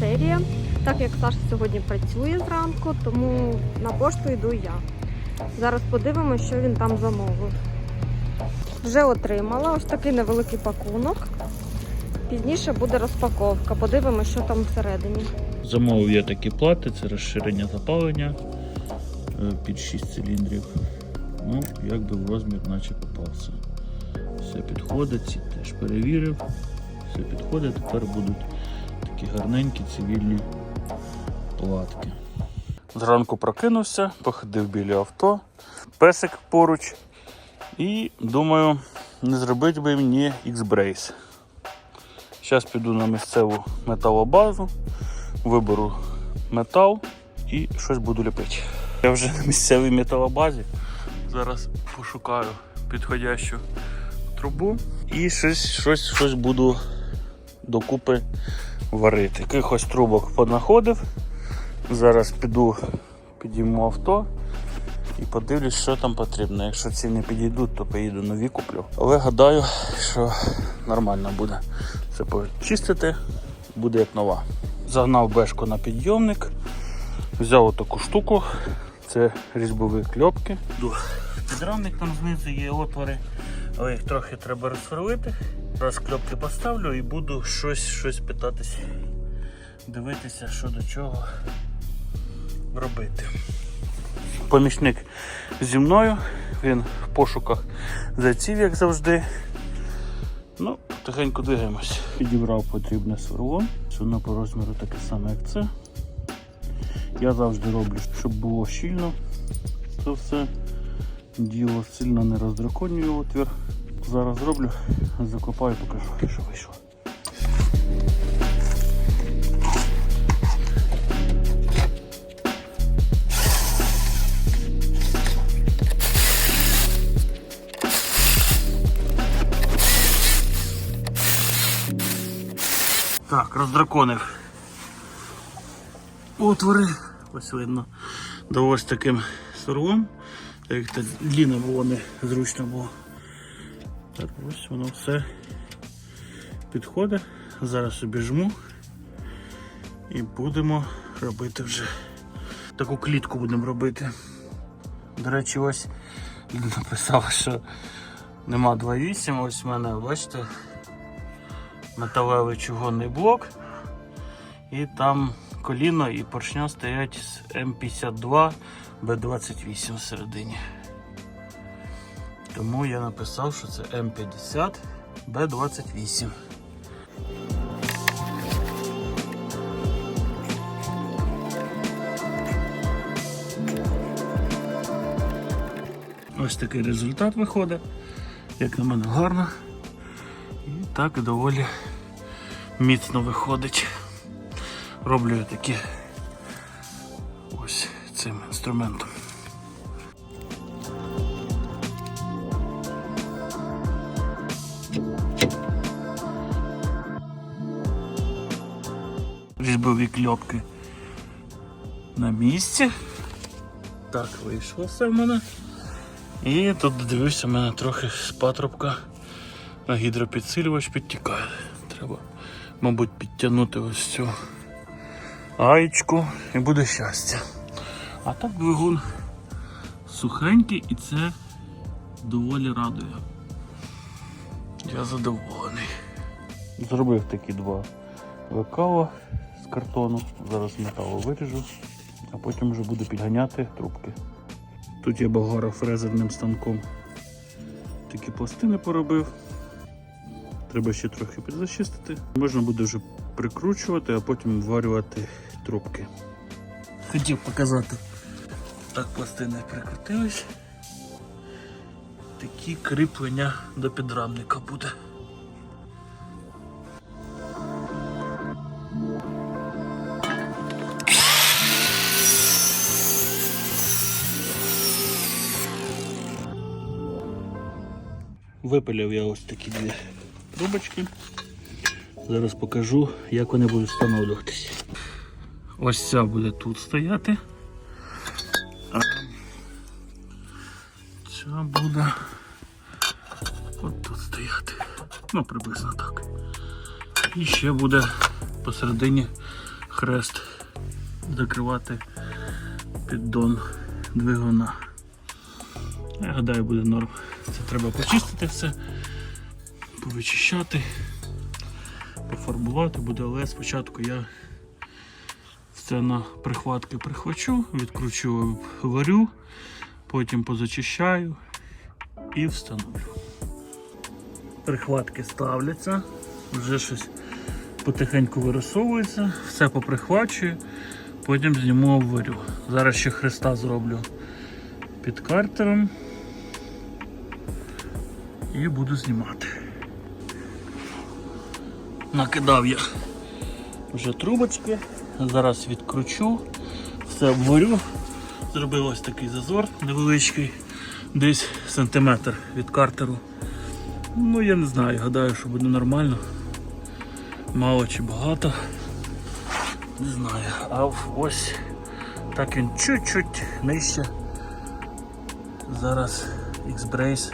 серія. Так як Саша сьогодні працює зранку, тому на пошту йду я. Зараз подивимося, що він там замовив. Вже отримала ось такий невеликий пакунок. Пізніше буде розпаковка. Подивимося, що там всередині. Замовив я такі плати, це розширення запалення е, під 6 циліндрів. Ну, якби в розмір наче попався. Все підходить, теж перевірив. Все підходить, тепер будуть такі гарненькі цивільні платки. Зранку прокинувся, походив біля авто, песик поруч. І думаю, не зробити би мені X-Brace. Зараз піду на місцеву металобазу, виберу метал і щось буду ліпити. Я вже на місцевій металобазі. Зараз пошукаю підходящу трубу і щось, щось, щось буду докупи варити. Якихось трубок понаходив. Зараз піду підійму авто і подивлюсь, що там потрібно. Якщо ці не підійдуть, то поїду нові куплю. Але гадаю, що нормально буде це почистити, буде як нова. Загнав бешку на підйомник, взяв таку штуку, це різьбові кльопки. Підрамник там знизу є отвори, але їх трохи треба розсверлити. Раз кльопки поставлю і буду щось, щось питатись, дивитися, що до чого робити. Помічник зі мною, він в пошуках зайців, як завжди. Ну, тихенько двигаємось. Підібрав потрібне сверло. Воно по розміру таке саме, як це. Я завжди роблю, щоб було щільно. Це все діло сильно не роздраконюю отвір. Зараз зроблю, закопаю, покажу, що вийшло. Так, роздраконив. Отвори. Ось видно. До ось таким. Так як це длінно було не зручно було. Так, ось воно все підходить. Зараз собі жму і будемо робити вже таку клітку будемо робити. До речі, ось написав, що нема 2.8, ось в мене, бачите, металевий чугунний блок. І там коліно і поршня стоять з М52 Б28 всередині. Тому я написав, що це М50 Б28. Ось такий результат виходить. Як на мене гарно. І так доволі міцно виходить. Роблю я такі ось цим інструментом. Різьбові кльопки на місці. Так, вийшло все в мене. І тут дивився, в мене трохи з патрубка на гідропідсилювач підтікає. Треба, мабуть, підтягнути ось цю аєчку і буде щастя. А так двигун сухенький і це доволі радує. Я задоволений. Зробив такі два лекала з картону. Зараз металу виріжу, а потім вже буду підганяти трубки. Тут я багарофрезерним станком такі пластини поробив. Треба ще трохи підзачистити. Можна буде вже прикручувати, а потім варювати трубки. Хотів показати. Так пластини прикрутились. Такі кріплення до підрамника буде. Випилив я ось такі дві трубочки. Зараз покажу, як вони будуть встановлюватися. Ось ця буде тут стояти. А ця буде от тут стояти. Ну, приблизно так. І ще буде посередині хрест закривати піддон двигуна. Я гадаю, буде норм. Це треба почистити все, повичищати, пофарбувати буде, але спочатку я все на прихватки прихвачу, відкручу, варю, потім позачищаю і встановлю. Прихватки ставляться, вже щось потихеньку вирисовується, все поприхвачую, потім зніму обварю. Зараз ще хреста зроблю під картером і буду знімати. Накидав я вже трубочки, зараз відкручу, все обварю, зробив ось такий зазор невеличкий, десь сантиметр від картеру. Ну я не знаю, гадаю, що буде нормально. Мало чи багато. Не знаю. А ось так він чуть-чуть нижче. Зараз X-Brace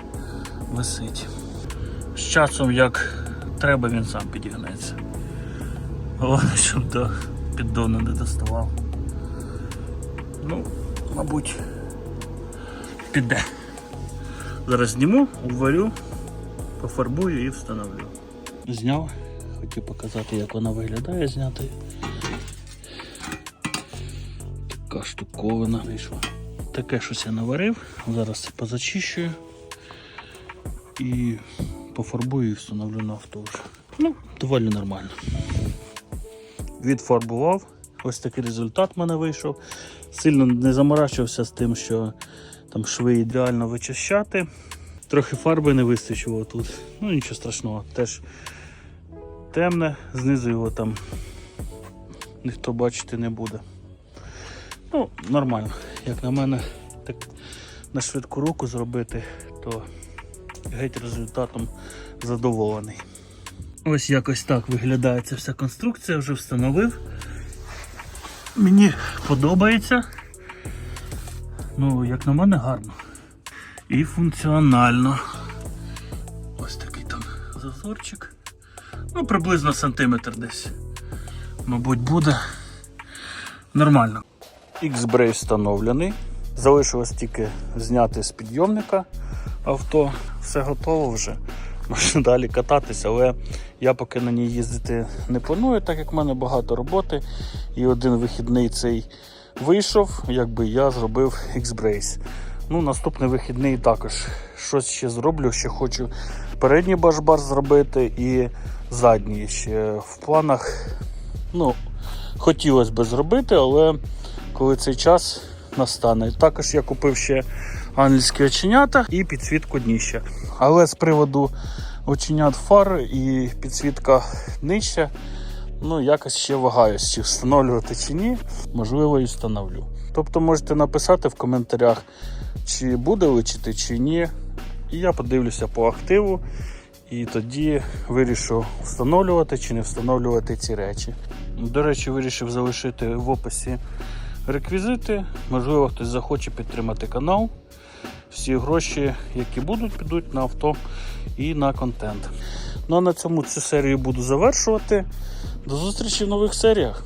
висить. З часом як треба, він сам підігнеться. Головне, щоб до піддону не доставав. Ну, мабуть, піде. Зараз зніму, обварю, пофарбую і встановлю. Зняв, хотів показати, як вона виглядає зняти. Така штуковина вийшла. Таке щось я наварив, зараз це позачищую і пофарбую і встановлю на авто вже. Ну, доволі нормально. Відфарбував. Ось такий результат в мене вийшов. Сильно не заморачувався з тим, що там шви ідеально вичищати. Трохи фарби не вистачило тут. Ну нічого страшного, теж темне, знизу його там ніхто бачити не буде. Ну, нормально. Як на мене, так на швидку руку зробити, то геть результатом задоволений. Ось якось так виглядає ця вся конструкція, вже встановив. Мені подобається. Ну, як на мене, гарно. І функціонально. Ось такий там зазорчик. Ну, приблизно сантиметр десь. Мабуть, буде нормально. X-Brake встановлений. Залишилось тільки зняти з підйомника авто. Все готово вже. Можна далі кататися, але я поки на ній їздити не планую, так як в мене багато роботи. І один вихідний цей вийшов, якби я зробив X-Brace. Ну, наступний вихідний також щось ще зроблю. Ще хочу передній башбар зробити і задній ще в планах. Ну, хотілося б зробити, але коли цей час настане. Також я купив ще ангельські оченята і підсвітку дніща. Але з приводу оченят фар і підсвітка днища, ну якось ще вагаюсь, чи встановлювати чи ні. Можливо, і встановлю. Тобто можете написати в коментарях, чи буде личити, чи ні. І я подивлюся по активу. І тоді вирішу встановлювати чи не встановлювати ці речі. До речі, вирішив залишити в описі реквізити. Можливо, хтось захоче підтримати канал. Всі гроші, які будуть, підуть на авто і на контент. Ну а на цьому цю серію буду завершувати. До зустрічі в нових серіях.